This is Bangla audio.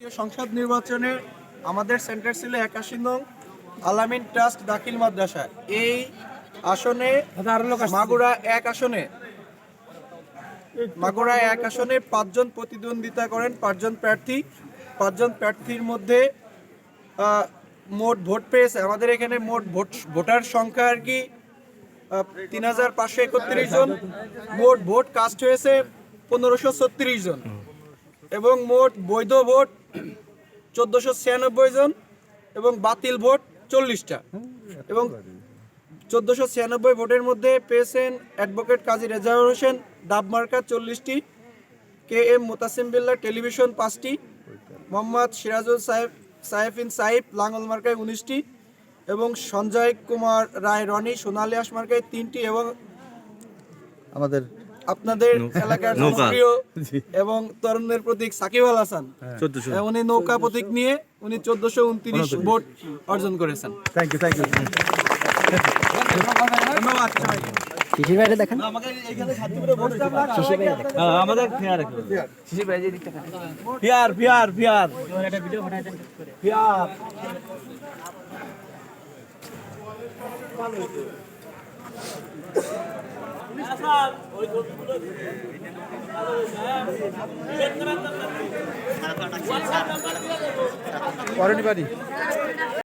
সংসদ নির্বাচনে আমাদের সেন্টার ছিল একাশি নং আলামিন ট্রাস্ট দাখিল মাদ্রাসা এই আসনে মাগুরা এক আসনে মাগুরা এক আসনে পাঁচজন প্রতিদ্বন্দ্বিতা করেন পাঁচজন প্রার্থী পাঁচজন প্রার্থীর মধ্যে মোট ভোট পেয়েছে। আমাদের এখানে মোট ভোট ভোটার সংখ্যা আর কি তিন হাজার পাঁচশো একত্রিশ জন। মোট ভোট কাস্ট হয়েছে পনেরোশো ছত্রিশ জন। এবং মোট বৈধ ভোট চোদ্দোশো ছিয়ানব্বই জন এবং বাতিল ভোট চল্লিশটা। এবং চোদ্দোশো ছিয়ানব্বই ভোটের মধ্যে পেয়েছেন অ্যাডভোকেট কাজী রেজাউল হোসেন, ডাব মার্কা চল্লিশটি, K M Motasim Billah television পাঁচটি, মোহাম্মদ সিরাজুল সাহেব সাহেফিন সাহিব লাঙ্গল মার্কায় উনিশটি এবং সঞ্জয় কুমার রায় রনি, সোনালী আস মার্কায় তিনটি এবং আমাদের আপনাদের এলাকার জনপ্রিয় এবং তরুণদের প্রতীক সাকিব আল হাসান। হ্যাঁ, উনি নৌকা প্রতীক নিয়ে উনি চোদ্দশো উনত্রিশ ভোট অর্জন করেছেন। থ্যাংক ইউ থ্যাংক ইউ ধন্যবাদ দেখেন। আমাদের fair fair fair fair. Fair. পরের বাড়ি